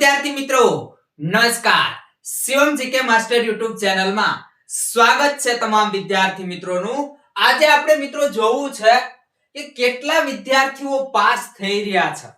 વિદ્યાર્થી મિત્રો, નમસ્કાર. શિવમ જીકે માસ્ટર યુટ્યુબ ચેનલમાં સ્વાગત છે તમામ વિદ્યાર્થી મિત્રોનું. આજે આપણે મિત્રો જોવું છે કે કેટલા વિદ્યાર્થીઓ પાસ થઈ રહ્યા છે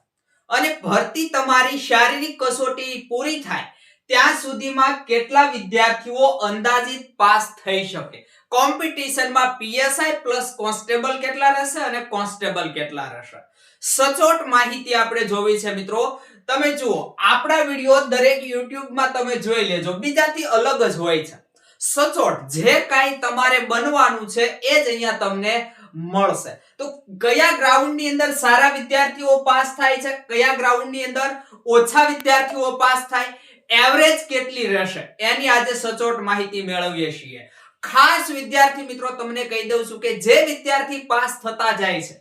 અને ભરતી તમારી શારીરિક કસોટી પૂરી થાય ત્યાં સુધીમાં કેટલા વિદ્યાર્થીઓ અંદાજિત પાસ થઈ શકે. કોમ્પિટિશનમાં પીએસઆઈ પ્લસ કોન્સ્ટેબલ કેટલા રહેશે અને કોન્સ્ટેબલ કેટલા રહેશે? સચોટ માહિતી આપણે જોવી છે મિત્રો. તમે જુઓ, આપણા વીડિયો દરેક યુટ્યુબમાં તમે જોઈ લેજો. બીજાથી અલગ જ હોય છે. સચોટ જે કાંઈ તમારે બનવાનું છે એ જ અહીંયા તમને મળશે. તો કયા ગ્રાઉન્ડની અંદર સારા વિદ્યાર્થીઓ પાસ થાય છે? કયા ગ્રાઉન્ડની અંદર ઓછા વિદ્યાર્થીઓ પાસ થાય? એવરેજ કેટલી રહેશે? એની આજે સચોટ માહિતી મેળવીએ છીએ. ખાસ વિદ્યાર્થી મિત્રો તમને કહી દઉં છું કે જે વિદ્યાર્થી પાસ થતા જાય છે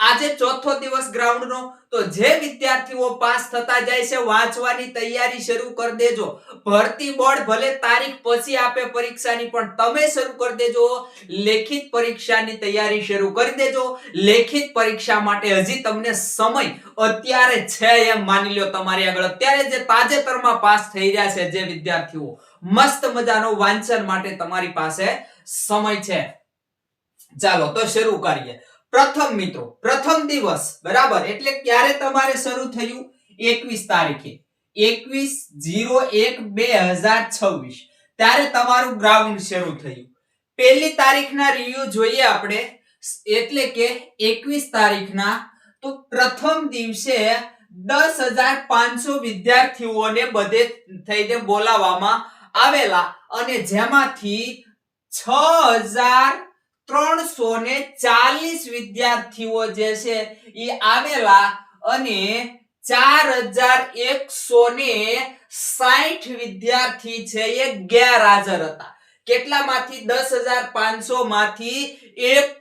આજે ચોથો દિવસ ગ્રાઉન્ડનો, તો જે વિદ્યાર્થીઓ પાસ થતા જાય છે, વાંચવાની તૈયારી શરૂ કરી દેજો. ભરતી બોર્ડ ભલે તારીખ પછી આપે પરીક્ષાની, પણ તમે શરૂ કરી દેજો. લેખિત પરીક્ષાની તૈયારી શરૂ કરી દેજો. લેખિત પરીક્ષા માટે હજી તમને સમય અત્યારે છે એમ માની લો તમારી આગળ. અત્યારે જે તાજેતરમાં પાસ થઈ રહ્યા છે જે વિદ્યાર્થીઓ, મસ્ત મજાનો વાંચન માટે તમારી પાસે સમય છે. ચાલો, તો શરૂ કરીએ. પ્રથમ મિત્રો, પ્રથમ દિવસ, બરાબર? એટલે ક્યારે તમારે શરૂ થયું? એકવીસ તારીખે. એકવીસ જીરો એક બે હજાર છવ્વીસ. ત્યારે તમારું ગ્રાઉન્ડ શરૂ થયું. પહેલી તારીખના રિવ્યુ જોઈએ આપણે. એટલે કે એકવીસ તારીખના, તો પ્રથમ દિવસે દસ હજાર પાંચસો વિદ્યાર્થીઓને બધે થઈને બોલાવવામાં આવેલા. અને જેમાંથી છ હજાર ત્રણસો ને ચાલીસ વિદ્યાર્થીઓ જે છે એ આવેલા અને ચાર હજાર એકસો ને સાઠ વિદ્યાર્થી છે એ ગેરહાજર હતા. કેટલામાંથી? દસ હજાર પાંચસો માંથી એક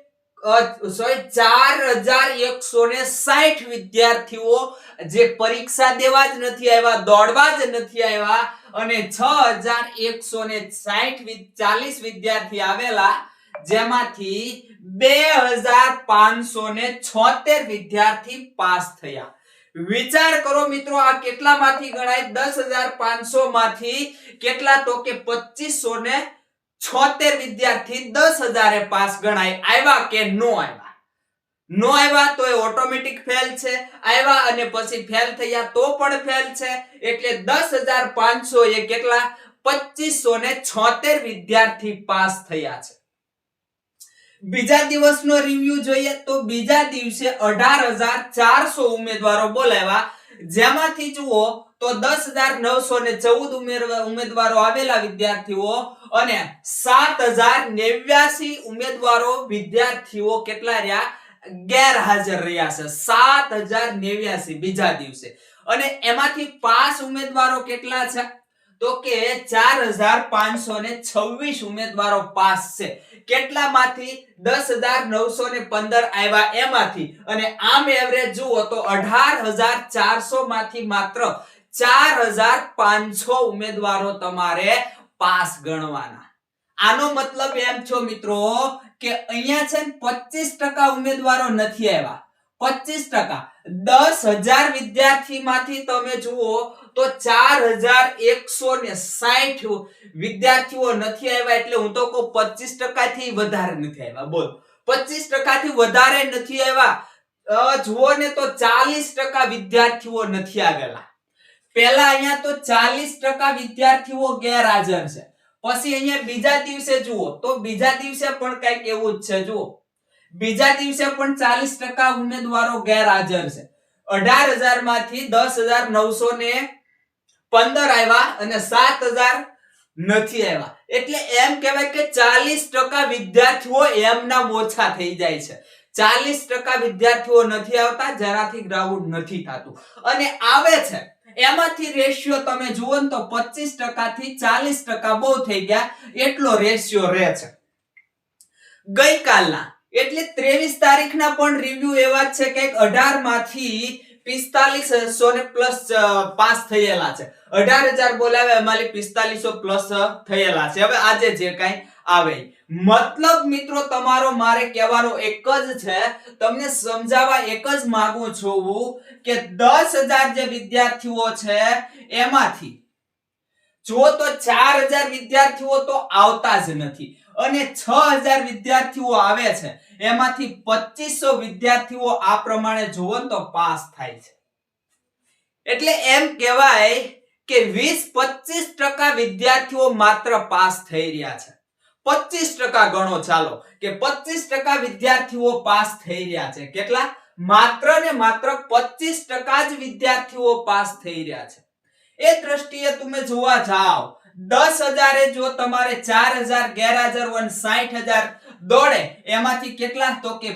સોરી ચાર હજાર એકસો ને સાઠ વિદ્યાર્થીઓ જે પરીક્ષા દેવા જ નથી આવ્યા, દોડવા જ નથી આવ્યા અને છ હજાર એકસો ને સાઠ ચાલીસ વિદ્યાર્થી આવેલા જેમાંથી બે હજાર પાંચસો ને છોતેર વિદ્યાર્થી પાસ થયા. વિચાર કરો મિત્રો, આ કેટલામાંથી ગણાય? દસ હજાર પાંચસો માંથી કેટલા તો કે પચીસો ને છોતેર વિદ્યાર્થી દસ હજારે પાસ ગણાય. આવ્યા કે નો આવ્યા નો આવ્યા તો એ ઓટોમેટિક ફેલ છે. આવ્યા અને પછી ફેલ થયા તો પણ ફેલ છે. એટલે દસ હજાર પાંચસો એ કેટલા? પચીસો ને છોતેર વિદ્યાર્થી પાસ થયા છે. બીજા દિવસનો રિવ્યુ જોઈએ તો બીજા દિવસે અઢાર હજાર ચારસો ઉમેદવારો બોલાવ્યા. જેમાંથી જુઓ તો દસ હજાર નવસો ને ચૌદ ઉમેદવારો આવેલા વિદ્યાર્થીઓ અને સાત હજાર નેવ્યાસી ઉમેદવારો વિદ્યાર્થીઓ કેટલા રહ્યા? ગેરહાજર રહ્યા છે. સાત હજાર નેવ્યાસી બીજા દિવસે. અને એમાંથી પાસ ઉમેદવારો કેટલા છે? તો કે ચાર ઉમેદવારો પાસ છે. કેટલામાંથી દસ આવ્યા એમાંથી? અને આમ એવરેજ જુઓ તો અઢાર હજાર ચારસો માંથી માત્ર ચાર હજાર પાંચસો ઉમેદવારો તમારે પાસ ગણવાના. આનો મતલબ એમ છો મિત્રો કે અહીંયા છે ને પચીસ ટકા ઉમેદવારો નથી આવ્યા. પચીસ ટકા. દસ હજાર વિદ્યાર્થી માંથી તમે જુઓ તો ચાર હજાર એકસો ને સાઠ વિદ્યાર્થીઓ નથી આવ્યા એટલે હું તો કહું પચીસ ટકાથી વધારે નથી આવ્યા. બોલ. પચીસ ટકાથી વધારે નથી આવ્યા. જુઓ ને તો ચાલીસ ટકા વિદ્યાર્થીઓ નથી આવેલા. પહેલા અહીંયા તો ચાલીસ ટકા વિદ્યાર્થીઓ ગેરહાજર છે. પછી અહીંયા બીજા દિવસે જુઓ તો બીજા દિવસે પણ કંઈક એવું જ છે, જુઓ. બીજા દિવસે પણ ચાલીસ ટકા ઉમેદવારો ગેરહાજર છે. અઢાર હજારમાંથી દસ હજાર નવસો ને પંદર આવ્યા અને સાત હજાર નથી આવ્યા. એટલે એમ કહેવાય કે ચાલીસ ટકા વિદ્યાર્થીઓ એમના ઓછા થઈ જાય છે. ચાલીસ ટકા વિદ્યાર્થીઓ નથી આવતા જરાથી ગ્રાઉન્ડ નથી થતું. અને આવે છે. એમાંથી રેશિયો તમે જુઓ ને તો પચીસ ટકાથી ચાલીસ ટકા બહુ થઈ ગયા. એટલો રેશિયો રહે છે. ગઈકાલના એટલે ત્રેવીસ તારીખના પણ રિવ્યુ એવા છે કે અઢારમાંથી પિસ્તાલીસો ને પ્લસ પાસ થયેલા છે. અઢાર હજાર બોલાવે એમાં પિસ્તાલીસો પ્લસ થયેલા છે. હવે આજે જે કાંઈ આવે મતલબ મિત્રો, તમારો મારે કહેવાનો એક જ છે, તમને સમજાવવા એક જ માંગુ છું કે દસ હજાર જે વિદ્યાર્થીઓ છે, એમાંથી જો તો ચાર હજાર વિદ્યાર્થીઓ તો આવતા જ નથી. અને છ હજાર વિદ્યાર્થીઓ આવે છે. એમાંથી પચીસો વિદ્યાર્થીઓ આ પ્રમાણે જુઓ તો પાસ થાય છે. એટલે એમ કહેવાય કે વીસ પચીસ ટકા વિદ્યાર્થીઓ માત્ર પાસ થઈ રહ્યા છે. પચીસ ટકા ગણો ચાલો કે પચીસ ટકા વિદ્યાર્થીઓ પાસ થઈ રહ્યા છે. કેટલા? માત્ર ને માત્ર પચીસ ટકા જ વિદ્યાર્થીઓ પાસ થઈ રહ્યા છે. એ દ્રષ્ટિએ તમે જોવા જાઓ દસ હજારે જો તમારે ચાર હજાર, ગેરહાજર વન સાઠ હજાર દોડે, એમાંથી કેટલા? તો કે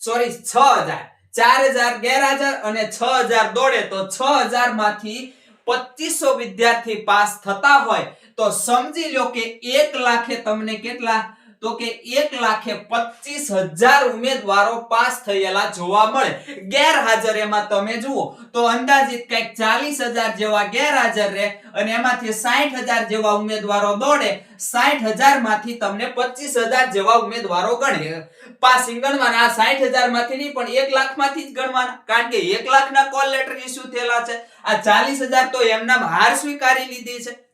સોરી, છ હજાર. ચાર હજાર ગેરહાજર અને છ હજાર દોડે, તો છ હજારમાંથી પચીસો વિદ્યાર્થી પાસ થતા હોય. તો સમજી લો કે એક લાખે તમને કેટલા તો કે એક લાખે પચીસ હજાર ઉમેદવારો પાસ થયેલા જોવા મળે. ગેરહાજર એમાં તમે જુઓ તો અંદાજિત કંઈક ચાલીસ હજાર જેવા ગેરહાજર રહે અને એમાંથી સાઠ હજાર જેવા ઉમેદવારો દોડે. સાઠ હજારમાંથી તમને પચીસ હજાર જેવા ઉમેદવારો ગણે. પાસિંગ ગણવાના. સાઠ હજારમાંથી નહીં, પણ એક લાખમાંથી જ ગણવાના. કારણ કે એક લાખ ના કોલ લેટર ઇસ્યુ થયેલા છે. આ ચાલીસ હજાર તો એમના હાર સ્વીકારી લીધી છે.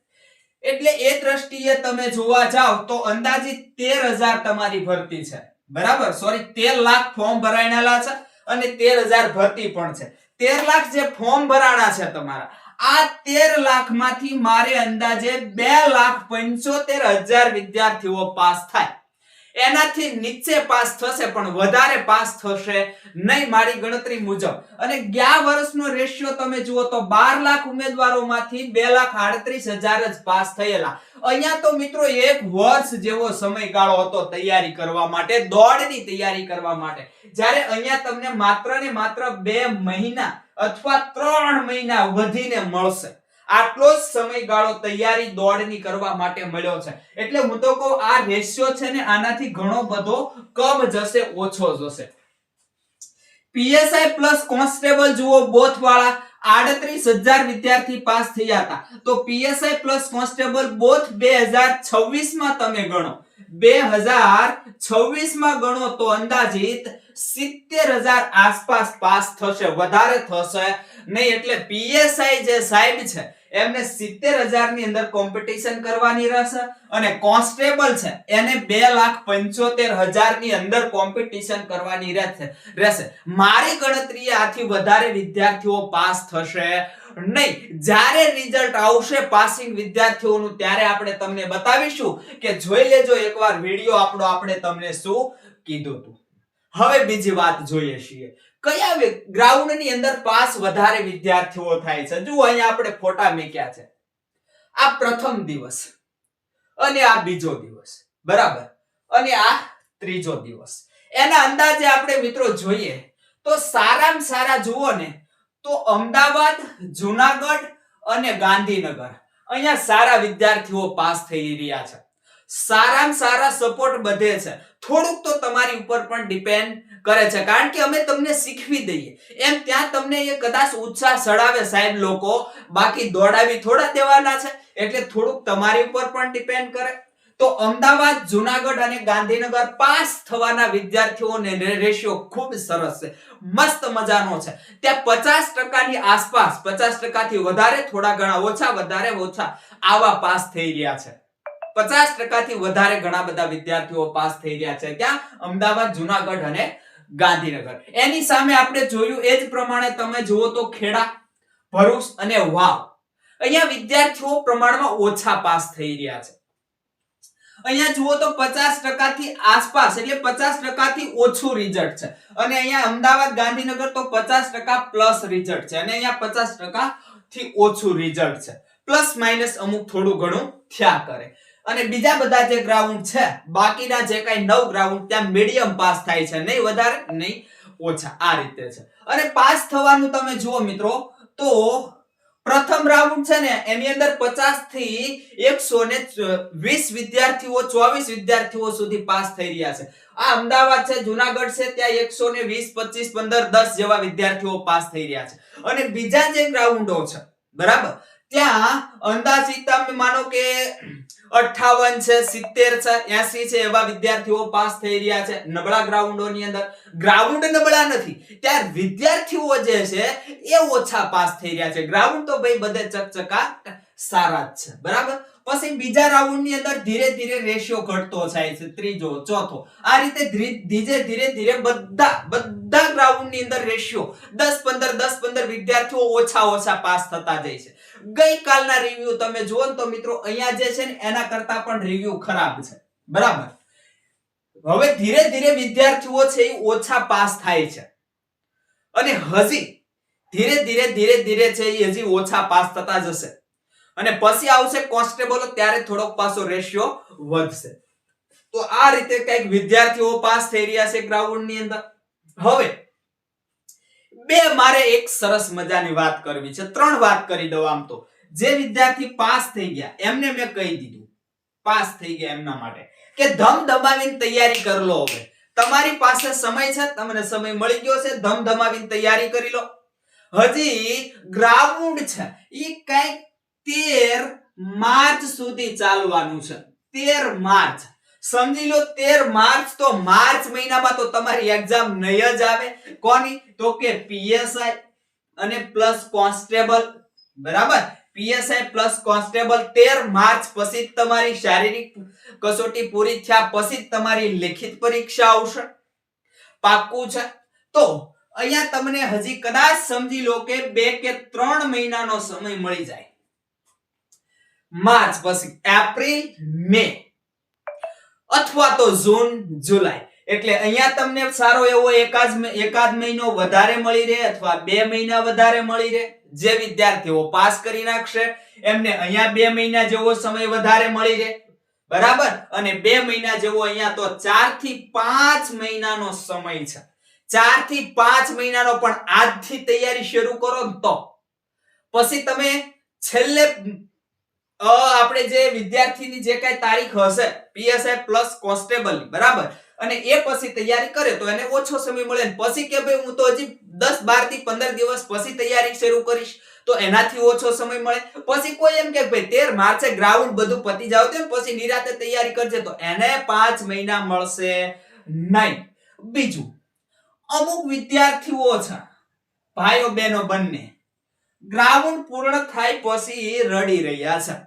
એટલે એ દ્રષ્ટિએ તમે જોવા જાવ તો અંદાજિત તેર હજાર તમારી ભરતી છે. બરાબર? સોરી તેર લાખ ફોર્મ ભરાયેલા છે અને તેર હજાર ભરતી પણ છે. તેર લાખ જે ફોર્મ ભરાણા છે તમારા, આ તેર લાખમાંથી મારે અંદાજે બે લાખ પંચોતેર હજાર વિદ્યાર્થીઓ પાસ થાય. એનાથી નીચે પાસ થશે, પણ વધારે પાસ થશે નહીં મારી ગણતરી મુજબ. અને ગયા વર્ષનો રેશિયો તમે જુઓ તો બાર લાખ ઉમેદવારોમાંથી બે લાખ આડત્રીસ હજાર જ પાસ થયેલા. અહીંયા તો મિત્રો એક વર્ષ જેવો સમયગાળો હતો તૈયારી કરવા માટે, દોડની તૈયારી કરવા માટે. જ્યારે અહીંયા તમને માત્ર ને માત્ર બે મહિના અથવા ત્રણ મહિના વધીને મળશે. આટલો જ સમયગાળો તૈયારી દોડની કરવા માટે મળ્યો છે. એટલે હું તો કહું, આ રેશિયો છે ને, આનાથી ઘણો બધો કમ જશે, ઓછો જશે. પીએસઆઈ પ્લસ કોન્સ્ટેબલ જુઓ, બોથ વાળા આડત્રીસ હજાર વિદ્યાર્થી પાસ થયા હતા. તો પીએસઆઈ પ્લસ કોન્સ્ટેબલ બોથ બે હજાર છવ્વીસમાં તમે ગણો. બે હજાર છવ્વીસમાં ગણો તો અંદાજિત સિત્તેર હજાર આસપાસ પાસ થશે, વધારે થશે નહીં, એટલે પીએસઆઈ જે સાહેબ છે, એમને સિત્તેર હજારની અંદર કોમ્પિટિશન કરવાની રહેશે અને કોન્સ્ટેબલ છે, એને બે લાખ પંચોતેર હજારની અંદર કોમ્પિટિશન કરવાની રહેશે. મારી ગણતરીએ આથી વધારે વિદ્યાર્થીઓ પાસ થશે નહીં. જ્યારે રિઝલ્ટ આવશે પાસિંગ વિદ્યાર્થીઓનું, ત્યારે આપણે તમને બતાવીશું કે જોઈ લેજો એકવાર વીડિયો આપણો, આપણે તમને શું કીધું હતું. હવે બીજી વાત જોઈએ છીએ. કયા ગ્રાઉન્ડની અંદર પાસ વધારે વિદ્યાર્થીઓ થાય છે? જુઓ, અહીંયા આપણે ફોટા મૂક્યા છે. આ પ્રથમ દિવસ અને આ બીજો દિવસ. બરાબર? અને આ ત્રીજો દિવસ. એના અંદાજે આપણે મિત્રો જોઈએ તો સારામાં સારા જુઓ ને, તો અમદાવાદ, જુનાગઢ અને ગાંધીનગર. અહીંયા સારા વિદ્યાર્થીઓ પાસ થઈ રહ્યા છે. સારામાં સારા સપોર્ટ બધે છે. થોડુંક તો તમારી ઉપર પણ ડિપેન્ડ કરે છે. કારણ કે અમે તમને શીખવી દઈએ. એમ ત્યાં તમને એ કદાચ ઉત્સાહ સડાવે સાહેબ લોકો. બાકી દોડાવી થોડા દેવાના છે. એટલે થોડુંક તમારી ઉપર પણ ડિપેન્ડ કરે. તો અમદાવાદ, જુનાગઢ અને ગાંધીનગર પાસ થવાના વિદ્યાર્થીઓને રેશિયો ખૂબ સરસ છે. મસ્ત મજાનો છે. ત્યાં પચાસ ટકાની આસપાસ, પચાસ ટકાથી વધારે, થોડા ઘણા ઓછા, વધારે ઓછા આવા પાસ થઈ રહ્યા છે. પચાસ ટકાથી વધારે ઘણા બધા વિદ્યાર્થીઓ પાસ થઈ રહ્યા છે. ક્યાં? અમદાવાદ, જુનાગઢ અને ગાંધીનગર. એની સામે આપણે જોયું એ જ પ્રમાણે તમે જુઓ તો ખેડા, ભરૂચ અને વાવ. અહીંયા વિદ્યાર્થીઓ પ્રમાણમાં ઓછા પાસ થઈ રહ્યા છે. અહીંયા જુઓ તો પચાસ ટકાથી આસપાસ, એટલે પચાસ ટકાથી ઓછું રિઝલ્ટ છે. અને અહીંયા અમદાવાદ, ગાંધીનગર તો પચાસ ટકા પ્લસ રિઝલ્ટ છે. અને અહીંયા પચાસ ટકા થી ઓછું રિઝલ્ટ છે. પ્લસ માઇનસ અમુક થોડું ઘણું થયા કરે. અને બીજા બધા જે ગ્રાઉન્ડ છે, બાકીના જે કઈ નવ ગ્રાઉન્ડ ત્યાં મીડિયમ પાસ થાય છે. નહીં, વધારે નહીં, ઓછા. આ રીતે છે. અને પાસ થવાનું તમે જુઓ મિત્રો, તો પ્રથમ રાઉન્ડ છે ને, એની અંદર પચાસથી એકસો ને વીસ વિદ્યાર્થીઓ, ચોવીસ વિદ્યાર્થીઓ સુધી પાસ થઈ રહ્યા છે. આ અમદાવાદ છે, જુનાગઢ છે, ત્યાં એકસો ને વીસ, પચીસ, પંદર, દસ જેવા વિદ્યાર્થીઓ પાસ થઈ રહ્યા છે. અને બીજા જે ગ્રાઉન્ડો છે, બરાબર? ત્યાં અંદાજિત માનો કે અઠાવન છે, સિત્તેર છે, એસી છે એવા વિદ્યાર્થીઓ પાસ થઈ રહ્યા છે. નબળા ગ્રાઉન્ડોની અંદર. ગ્રાઉન્ડ નબળા નથી. ત્યાં વિદ્યાર્થીઓ જે છે એ ઓછા પાસ થઈ રહ્યા છે. ગ્રાઉન્ડ તો ભાઈ બધે ચકચકા સારા જ છે. બરાબર? પછી બીજા રાઉન્ડની અંદર ધીરે ધીરે રેશિયો ઘટતો જાય છે. ત્રીજો, ચોથો. આ રીતે ધીરે ધીરે ધીરે બધા બધા રાઉન્ડની અંદર રેશિયો દસ પંદર દસ પંદર વિદ્યાર્થીઓ ઓછા ઓછા પાસ થતા જાય છે. ગઈકાલના રિવ્યુ તમે જુઓ તો મિત્રો, અહીંયા જે છે ને, એના કરતા પણ રિવ્યુ ખરાબ છે. બરાબર? હવે ધીરે ધીરે વિદ્યાર્થીઓ છે એ ઓછા પાસ થાય છે. અને હજી ધીરે ધીરે ધીરે ધીરે છે એ હજી ઓછા પાસ થતા જશે. અને પછી આવશે કોન્સ્ટેબલો ત્યારે થોડોક પાછો રેશિયો વધશે. તો આ રીતે કંઈક વિદ્યાર્થીઓ પાસ થઈ રહ્યા છે ગ્રાઉન્ડની અંદર. હવે, બે મારે એક સરસ મજાની વાત કરવી છે. ત્રણ વાત કરી દઉં આમ તો. જે વિદ્યાર્થી પાસ થઈ ગયા, એમને મેં કહી દીધું. પાસ થઈ ગયા એમના માટે. કે ધમ ધમાવીને તૈયારી કરી લો હવે. તમારી પાસે સમય છે, તમને સમય મળી ગયો છે, ધમ ધમાવીને તૈયારી કરી લો. હજી ગ્રાઉન્ડ છે એ કંઈક તેર માર્ચ સુધી ચાલવાનું છે. તેર માર્ચ. સમજી લો, તેર માર્ચ તો માર્ચ મહિનામાં તો તમારી એક્ઝામ નહીં જ આવે. કોની? તો કે પીએસઆઈ અને પ્લસ કોન્સ્ટેબલ બરાબર? પીએસઆઈ પ્લસ કોન્સ્ટેબલ તેર માર્ચ પછી તમારી શારીરિક કસોટી પૂરી થયા પછી તમારી લેખિત પરીક્ષા આવશે. પાક્કું છે? તો અહીંયા તમને હજી કદાચ સમજી લો કે બે કે ત્રણ મહિનાનો સમય મળી જાય. માર્ચ, પછી એપ્રિલ, મે. અથવા તો જૂન, જુલાઈ. એટલે અહીંયા તમને સારો એવો એકાદ એકાદ મહિનો વધારે મળી રહે અથવા બે મહિના વધારે મળી રહે જે વિદ્યાર્થીઓ પાસ કરી નાખશે. એમને અહીંયા બે મહિના જેવો સમય વધારે મળી રહે. બરાબર? અને બે મહિના જેવો અહીંયા તો ચારથી પાંચ મહિનાનો સમય છે. ચારથી પાંચ મહિનાનો પણ આજથી તૈયારી શરૂ કરો તો. પછી તમે છેલ્લે આપણે જે વિદ્યાર્થીની જે કઈ તારીખ હશે પીએસઆઈ પ્લસ કોન્સ્ટેબલ બરાબર? અને એ પછી તૈયારી કરે તો એને ઓછો સમય મળે. પછી કે ભાઈ હું તો હજી દસ બારથી પંદર દિવસ પછી તૈયારી શરૂ કરીશ, તો એનાથી ઓછો સમય મળે. પછી કોઈ એમ કે ભાઈ તેર માર્ચે ગ્રાઉન્ડ બધું પતી જાવ તો પછી નિરાતે તૈયારી કરજે, તો એને પાંચ મહિના મળશે નહીં. બીજું, અમુક વિદ્યાર્થીઓ છે, ભાઈઓ બહેનો બંને ગ્રાઉન્ડ પૂર્ણ થાય પછી રડી રહ્યા છે.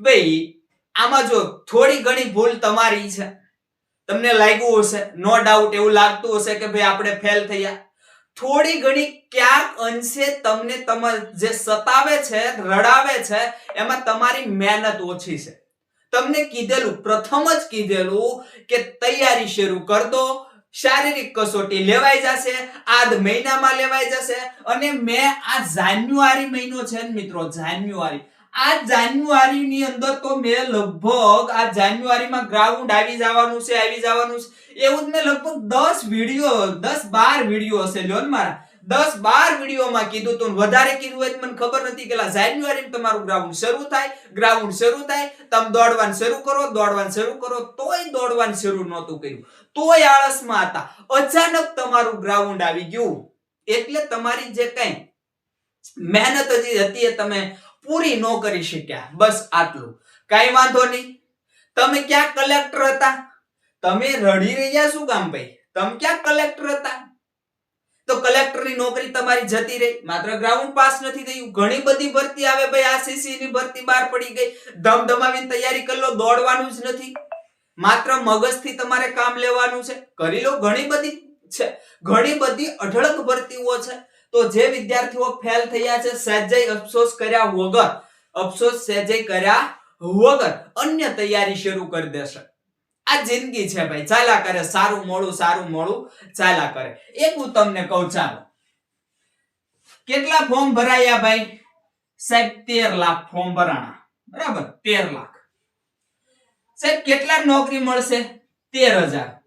ભાઈ, આમાં જો થોડી ઘણી ભૂલ તમારી છે. તમને લાગ્યું હશે નો ડાઉટ એવું લાગતું હશે કે ભાઈ આપણે ફેલ થયા. થોડી ઘણી ક્યાંક અંશે તમને જે સતાવે છે, રડાવે છે, એમાં તમારી મહેનત ઓછી છે. તમને કીધેલું, પ્રથમ જ કીધેલું કે તૈયારી શરૂ કર દો, શારીરિક કસોટી લેવાઈ જશે, આદ મહિનામાં લેવાઈ જશે, અને મેં આ જાન્યુઆરી મહિનો છે ને મિત્રો, જાન્યુઆરી આ જાન્યુઆરી ની અંદર તો મેં લગભગ આ જાન્યુઆરીમાં ગ્રાઉન્ડ આવી જવાનું છે, આવી જવાનું છે. એવું જ મેં લગભગ દસ વીડિયો દસ બાર વીડિયો હશે. લ્યો મારા. દસ બાર વિડીયોમાં કીધું તું વધારે કીધું હોય મને ખબર નથી, કે જાન્યુઆરી તમારું ગ્રાઉન્ડ શરૂ થાય ગ્રાઉન્ડ શરૂ થાય, તમે દોડવાનું શરૂ કરો, દોડવાનું શરૂ કરો, તોય દોડવાનું શરૂ નહોતું કર્યું. તોય આળસમાં હતા. અચાનક તમારું ગ્રાઉન્ડ આવી ગયું. એટલે તમારી જે કઈ મહેનત હજી હતી એ તમે પૂરી ન કરી શક્યા. બસ આટલું. કાઈ વાંધો નહીં. તમે ક્યાં કલેક્ટર હતા? તમે રડી રહ્યા શું કામ ભાઈ? તમે ક્યાં કલેક્ટર હતા? તો કલેક્ટરની નોકરી તમારી જતી રહી. માત્ર ગ્રાઉન્ડ પાસ નથી થયું. ઘણી બધી ભરતી આવે ભાઈ. આરસીસી ની ભરતી બહાર પડી ગઈ. ધમધમાવીને તૈયારી કરી લો. દોડવાનું જ નથી. માત્ર મગજથી તમારે કામ લેવાનું છે. કરી લો. ઘણી બધી છે. ઘણી બધી અઢળક ભરતીઓ છે. તો જે વિદ્યાર્થીઓ ફેલ થયા છે, સહેજય અફસોસ કર્યા વગર, અફસોસ સહેજય કર્યા વગર અન્ય તૈયારી શરૂ કરી દેશે. આ જિંદગી છે ભાઈ, ચાલ્યા કરે, સારું મોડું સારું મોડું, ચાલ્યા કરે. એક હું તમને કહું, ચાલો. કેટલા ફોર્મ ભરાયા ભાઈ? સાહેબ, તેર લાખ ફોર્મ ભરાણા. બરાબર, તેર લાખ. સાહેબ કેટલા નોકરી મળશે? તેર હજાર.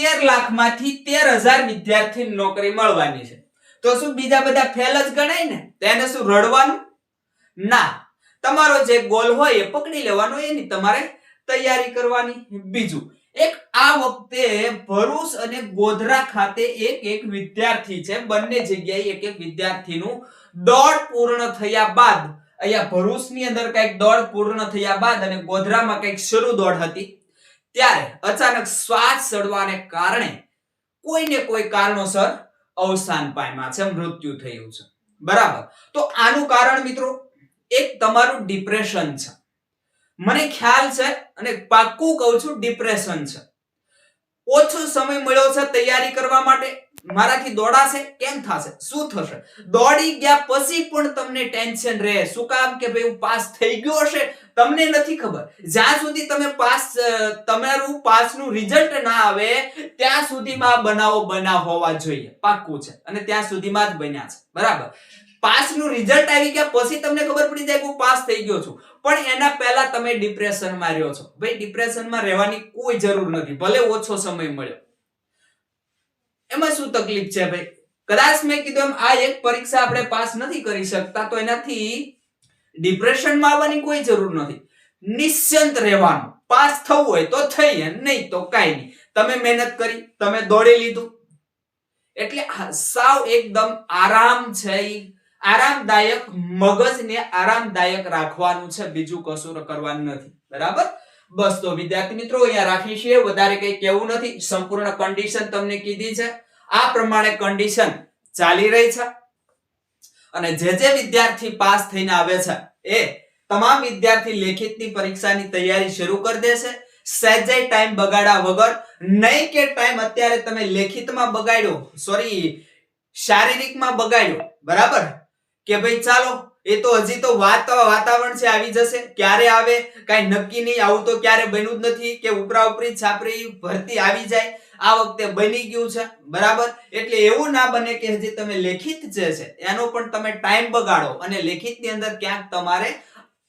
તેર લાખમાંથી તેર હજાર વિદ્યાર્થી નોકરી મળવાની છે. તો શું બીજા બધા ફેલ જ ગણાય ને? તેને શું, રડવાનું? ના. તમારો જે ગોલ હોય એ પકડી લેવાનો, એની તમારે તૈયારી કરવાની. બીજું, એક આ વખતે ભરૂચ અને ગોધરા ખાતે એક એક વિદ્યાર્થી છે, બંને જગ્યાએ એક એક વિદ્યાર્થીનું દોડ પૂર્ણ થયા બાદ, અહીંયા ભરૂચની અંદર કંઈક દોડ પૂર્ણ થયા બાદ અને ગોધરામાં કંઈક શરૂ દોડ હતી. ત્યારે અચાનક શ્વાસ ચડવાને કારણે કોઈને કોઈ કારણોસર અવસાન પામ્યા છે, મૃત્યુ થયું છે. બરાબર? તો આનું કારણ મિત્રો, એક તમારું ડિપ્રેશન છે. મને ખ્યાલ છે અને પાક્કું કહું છું ડિપ્રેશન છે. ઓછો સમય મળ્યો છે તૈયારી કરવા માટે? મારાથી દોડાશે કેમ થશે? શું થશે? દોડી ગયા પછી પણ તમને ટેન્શન રહે. શું કામ કે ભાઈ હું પાસ થઈ ગયો હશે? તમને નથી ખબર. જ્યાં સુધી તમે પાસ તમારું પાસનું રિઝલ્ટ ના આવે, ત્યાં સુધીમાં બનાવો બનાવ હોવા જોઈએ. પાક્કું છે. અને ત્યાં સુધીમાં જ બન્યા છે. બરાબર? પાસનું રિઝલ્ટ આવી ગયા પછી તમને ખબર પડી જાય કે હું પાસ થઈ ગયો છું. પણ એના પહેલા તમે ડિપ્રેશનમાં રહ્યો છો. ભાઈ ડિપ્રેશનમાં રહેવાની કોઈ જરૂર નથી. ભલે ઓછો સમય મળ્યો. એમાં શું તકલીફ છે ભાઈ? કદાચ મેં કીધું એમ, આ એક પરીક્ષા આપણે પાસ નથી કરી શકતા, તો એનાથી ડિપ્રેશનમાં આવવાની કોઈ જરૂર નથી. નિશ્ચિંત રહેવાનું. પાસ થવું હોય તો થઈ નહીં તો કાંઈ નહીં. તમે મહેનત કરી, તમે દોડી લીધું. એટલે સાવ એકદમ આરામ છે આરામદાયક મગજને આરામદાયક રાખવાનું છે, બીજું કશું કરવાનું નથી. બરાબર? બસ તો વિદ્યાર્થી મિત્રો, અહીંયા રાખી છે વધારે કંઈ કેવું નથી. સંપૂર્ણ કન્ડિશન તમને કીધી છે. આ પ્રમાણે કન્ડિશન ચાલી રહી છે. અને જે જે વિદ્યાર્થી પાસ થઈને આવે છે, એ તમામ વિદ્યાર્થી લેખિતની પરીક્ષાની તૈયારી શરૂ કરી દેશે. સહેજે ટાઈમ બગાડ્યા વગર. નહીં કે ટાઈમ અત્યારે તમે લેખિતમાં બગાડ્યો સોરી શારીરિકમાં બગાડ્યો. બરાબર? કે ભાઈ ચાલો એ તો હજી તો વાત, વાતાવરણ છે, આવી જશે. ક્યારે આવે, કઈ નક્કી નહીં આવું તો ક્યારે બન્યું જ નથી કે ઉપરા ઉપરી છાપરી ભરતી આવી જાય. આ વખતે બની ગયું છે, બરાબર? એટલે એવું ના બને કે હજી તમે લેખિત જે છે, એનો પણ તમે ટાઈમ બગાડો અને લેખિતની અંદર ક્યાંક તમારે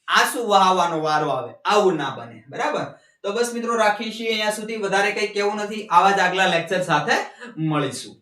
આંસુ વહાવવાનો વારો આવે, આવું ના બને, બરાબર? તો બસ મિત્રો રાખીશું અહીંયા સુધી. વધારે કઈ કેવું નથી. આવા જ આગલા લેક્ચર સાથે મળીશું.